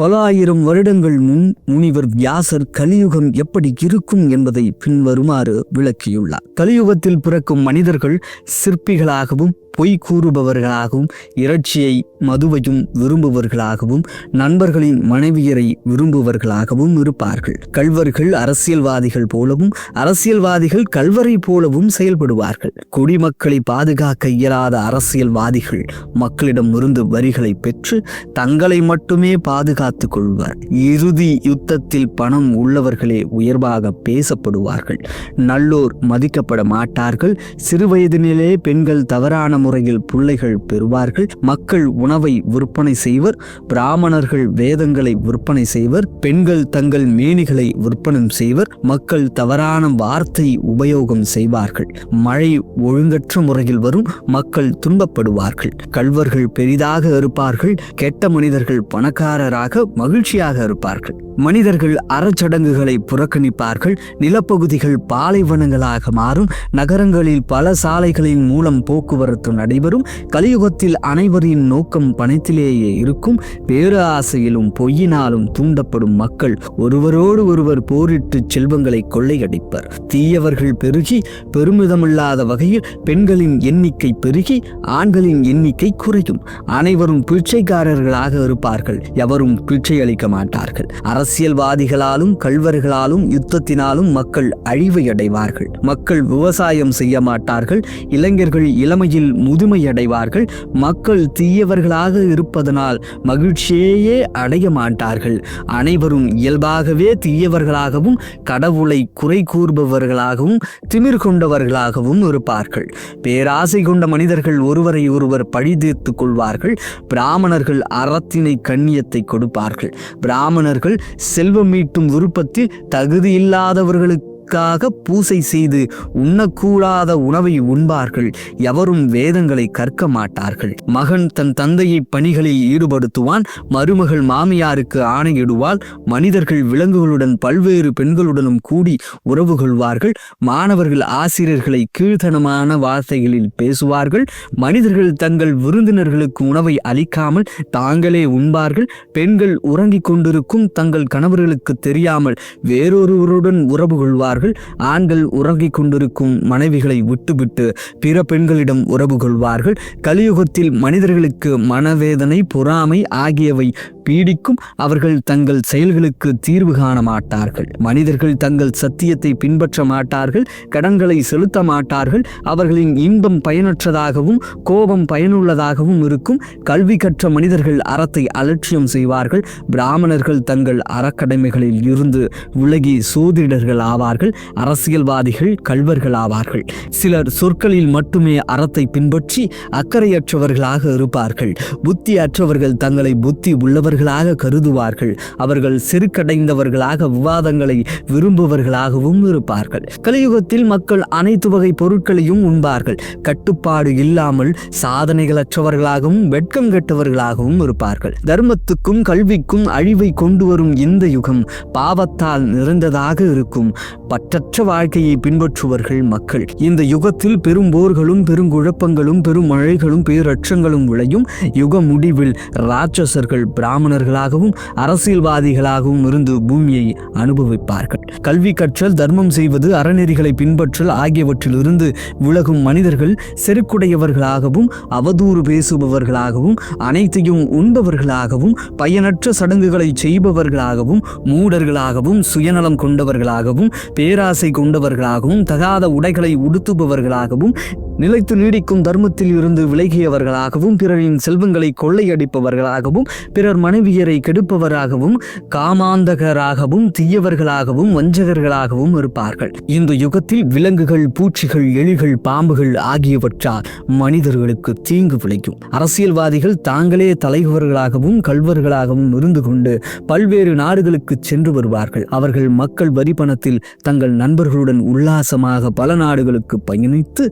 பல ஆயிரம் வருடங்கள் முன் முனிவர் வியாசர் கலியுகம் எப்படி இருக்கும் என்பதை பின்வருமாறு விளக்கியுள்ளார். கலியுகத்தில் பிறக்கும் மனிதர்கள் சிற்பிகளாகவும் பொய் கூறுபவர்களாகவும் இறைச்சியை மதுவையும் விரும்புவர்களாகவும் நண்பர்களின் மனைவியரை விரும்புவர்களாகவும் இருப்பார்கள். கல்வர்கள் அரசியல்வாதிகள் போலவும் அரசியல்வாதிகள் கல்வரை போலவும் செயல்படுவார்கள். குடிமக்களை பாதுகாக்க இயலாத அரசியல்வாதிகள் மக்களிடம் இருந்து வரிகளை பெற்று தங்களை மட்டுமே பாதுகாத்துக் கொள்வார். இறுதி யுத்தத்தில் பணம் உள்ளவர்களே உயர்வாக பேசப்படுவார்கள். நல்லோர் மதிக்கப்பட மாட்டார்கள். சிறுவயதினிலே பெண்கள் தவறான முறையில் பிள்ளைகள் பெறுவார்கள். மக்கள் உணவை விற்பனை செய்வர். பிராமணர்கள் வேதங்களை விற்பனை செய்வர். பெண்கள் தங்கள் மேனிகளை விற்பனை செய்வர். மக்கள் தவறான வார்த்தை உபயோகம் செய்வார்கள். மழை ஒழுங்கற்ற முறையில் வரும். மக்கள் துன்பப்படுவார்கள். கல்வர்கள் பெரிதாக இருப்பார்கள். கெட்ட மனிதர்கள் பணக்காரராக மகிழ்ச்சியாக இருப்பார்கள். மனிதர்கள் அறச்சடங்குகளை புறக்கணிப்பார்கள். நிலப்பகுதிகள் பாலைவனங்களாக மாறும். நகரங்களில் பல சாலைகளின் மூலம் போக்குவரத்து நடைபெறும். கலியுகத்தில் அனைவரின் நோக்கம் பணத்திலேயே இருக்கும். பேரு ஆசையிலும் பொய்யினாலும் தூண்டப்படும் மக்கள் ஒருவரோடு ஒருவர் போரிட்டு செல்வங்களை கொள்ளையடிப்பர். தீயவர்கள் பெருகி பெருமிதமில்லாத வகையில் பெண்களின் எண்ணிக்கை பெருகி ஆண்களின் எண்ணிக்கை குறையும். அனைவரும் பிச்சைக்காரர்களாக இருப்பார்கள் எவரும் பிச்சை அளிக்க மாட்டார்கள். அரசியல்வாதிகளாலும் கல்வர்களாலும் யுத்தத்தினாலும் மக்கள் அழிவை அடைவார்கள் மக்கள் விவசாயம் செய்ய மாட்டார்கள் இளைஞர்கள் இளமையில் முதுமையடைவார்கள். மக்கள் தீயவர்களாக இருப்பதனால் மகிழ்ச்சியையே அடைய மாட்டார்கள். அனைவரும் இயல்பாகவே தீயவர்களாகவும் கடவுளை குறை கூறுபவர்களாகவும் திமிர் கொண்டவர்களாகவும் இருப்பார்கள். பேராசை கொண்ட மனிதர்கள் ஒருவரை ஒருவர் பழி தீர்த்துக் கொள்வார்கள். பிராமணர்கள் அறத்தினை கண்ணியத்தை கொடுப்பார்கள். பிராமணர்கள் செல்வம் மீட்டும் விருப்பத்தில் தகுதியில்லாதவர்களுக்கு க்காக பூசை செய்து உண்ணக்கூடாத உணவை உண்பார்கள். எவரும் வேதங்களை கற்க மாட்டார்கள். மகன் தன் தந்தையை பணிகளில் ஈடுபடுத்துவான். மருமகள் மாமியாருக்கு ஆணையிடுவாள். மனிதர்கள் விலங்குகளுடன் பல்வேறு பெண்களுடனும் கூடி உறவு கொள்வார்கள். மாணவர்கள் ஆசிரியர்களை கீழ்த்தனமான வார்த்தைகளில் பேசுவார்கள். மனிதர்கள் தங்கள் விருந்தினர்களுக்கு உணவை அளிக்காமல் தாங்களே உண்பார்கள். பெண்கள் உறங்கிக் கொண்டிருக்கும் தங்கள் கணவர்களுக்கு தெரியாமல் வேறொருவருடன் உறவு கொள்வார்கள். ஆண்கள் உறங்கிக் கொண்டிருக்கும் மனைவிகளை விட்டுவிட்டு பிற பெண்களிடம் உறவு கொள்வார்கள். கலியுகத்தில் மனிதர்களுக்கு மனவேதனை பொறாமை ஆகியவை பீடிக்கும். அவர்கள் தங்கள் செயல்களுக்கு தீர்வு காண மாட்டார்கள். மனிதர்கள் தங்கள் சத்தியத்தை பின்பற்ற மாட்டார்கள் கடன்களை செலுத்த மாட்டார்கள். அவர்களின் இன்பம் பயனற்றதாகவும் கோபம் பயனுள்ளதாகவும் இருக்கும். கல்வி கற்ற மனிதர்கள் அறத்தை அலட்சியம் செய்வார்கள். பிராமணர்கள் தங்கள் அறக்கடமைகளில் இருந்து விலகி சூதிடர்கள் ஆவார்கள். அரசியல்வாதிகள் கல்வர்கள் ஆவார்கள் சிலர் சொற்களில் மட்டுமே அறத்தை பின்பற்றி அக்கறையற்றவர்களாக இருப்பார்கள். புத்தி அற்றவர்கள் தங்களை புத்தி உள்ளவர்களாக கருதுவார்கள். அவர்கள் செருக்கடைந்தவர்களாக விவாதங்களை விரும்புவர்களாகவும் இருப்பார்கள். கலியுகத்தில் மக்கள் அனைத்து வகை பொருட்களையும் உண்பார்கள். கட்டுப்பாடு இல்லாமல் சாதனைகளற்றவர்களாகவும் வெட்கம் கெட்டவர்களாகவும் இருப்பார்கள். தர்மத்துக்கும் கல்விக்கும் அழிவை கொண்டு வரும் இந்த யுகம் பாவத்தால் நிறைந்ததாக இருக்கும். பற்றற்ற வாழ்க்கையை பின்பற்றுவர்கள் மக்கள். இந்த யுகத்தில் பெரும் போர்களும் பெருங்குழப்பங்களும் பெரும் மழைகளும் பேரற்றங்களும் விளையும் யுக முடிவில் ராட்சசர்கள் பிராமணர்களாகவும் அரசியல்வாதிகளாகவும் இருந்து பூமியை அனுபவிப்பார்கள். கல்வி கற்றல் தர்மம் செய்வது அறநெறிகளை பின்பற்றல் ஆகியவற்றிலிருந்து விலகும் மனிதர்கள் செருக்குடையவர்களாகவும் அவதூறு பேசுபவர்களாகவும் அனைத்தையும் உண்பவர்களாகவும் பயனற்ற சடங்குகளை செய்பவர்களாகவும் மூடர்களாகவும் சுயநலம் கொண்டவர்களாகவும் பேராசை கொண்டவர்களாகவும் தகாத உடைகளை உடுத்துபவர்களாகவும் நிலைத்து நீடிக்கும் தர்மத்தில் இருந்து விலகியவர்களாகவும் பிறரின் செல்வங்களை கொள்ளையடிப்பவர்களாகவும் பிறர் மனைவியரை கெடுப்பவராகவும் காமாந்தகராகவும் தீயவர்களாகவும் வஞ்சகர்களாகவும் இருப்பார்கள். இந்த யுகத்தில் விலங்குகள் பூச்சிகள் எலிகள் பாம்புகள் ஆகியவற்றால் மனிதர்களுக்கு தீங்கு விளைக்கும். அரசியல்வாதிகள் தாங்களே தலைவர்களாகவும் கல்வர்களாகவும் இருந்து கொண்டு பல்வேறு நாடுகளுக்கு சென்று வருவார்கள். அவர்கள் மக்கள் வரி பணத்தில் தங்கள் நண்பர்களுடன் உல்லாசமாக பல நாடுகளுக்கு பயணித்து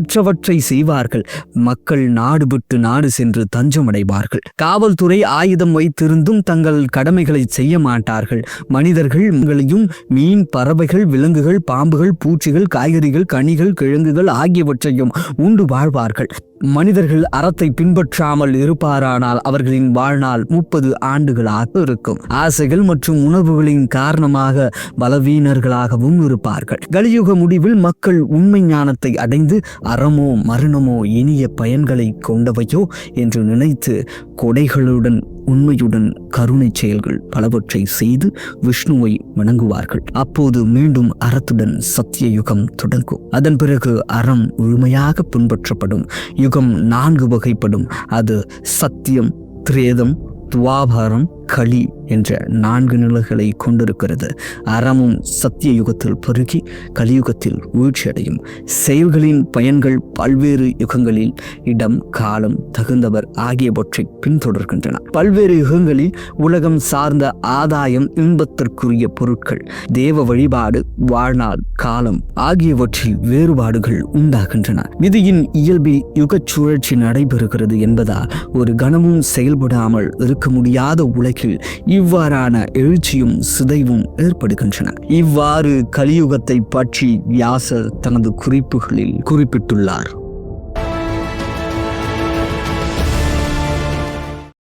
பயனற்றவற்றை செய்வார்கள். மக்கள் நாடு விட்டு நாடு சென்று தஞ்சமடைவார்கள். காவல்துறை ஆயுதம் வைத்திருந்தும் தங்கள் கடமைகளை செய்ய மாட்டார்கள். மனிதர்கள் உங்களையும் மீன் பறவைகள் விலங்குகள் பாம்புகள் பூச்சிகள் காய்கறிகள் கனிகள் கிழங்குகள் ஆகியவற்றையும் உண்டு வாழ்வார்கள். மனிதர்கள் அறத்தை பின்பற்றாமல் இருப்பாரானால் அவர்களின் வாழ்நாள் முப்பது ஆண்டுகளாக இருக்கும். ஆசைகள் மற்றும் உணர்வுகளின் காரணமாக பலவீனர்களாகவும் இருப்பார்கள். கலியுக முடிவில் மக்கள் உண்மை ஞானத்தை அடைந்து அறமோ மரணமோ இனிய பயன்களை கொண்டவையோ என்று நினைத்து கொடைகளுடன் உண்மையுடன் கருணை செயல்கள் பலவற்றை செய்து விஷ்ணுவை வணங்குவார்கள். அப்போது மீண்டும் அறத்துடன் சத்திய யுகம் தொடங்கும். அதன் பிறகு அறம் முழுமையாக பின்பற்றப்படும். யுகம் நான்கு வகைப்படும். அது சத்தியம் திரேதம் துவாபாரம் களி என்ற நான்கு நிலைகளை கொண்டிருக்கிறது. அறமும் சத்திய யுகத்தில் பெருகி கலியுகத்தில் வீழ்ச்சியடையும். செயல்களின் பயன்கள் பல்வேறு யுகங்களில் இடம் காலம் தகுந்தவர் ஆகியவற்றை பின்தொடர்கின்றன. பல்வேறு யுகங்களில் உலகம் சார்ந்த ஆதாயம் இன்பத்திற்குரிய பொருட்கள் தேவ வழிபாடு வாழ்நாள் காலம் ஆகியவற்றில் வேறுபாடுகள் உண்டாகின்றன. விதியின் இயல்பில் யுகச் சுழற்சி நடைபெறுகிறது என்பதால் ஒரு கணமும் செயல்படாமல் இருக்க முடியாத உலகில் இவ்வாறான எழுச்சியும் சிதைவும் ஏற்படுகின்றன. இவ்வாறு கலியுகத்தை பற்றி வியாசர் தனது குறிப்புகளில் குறிப்பிட்டுள்ளார்.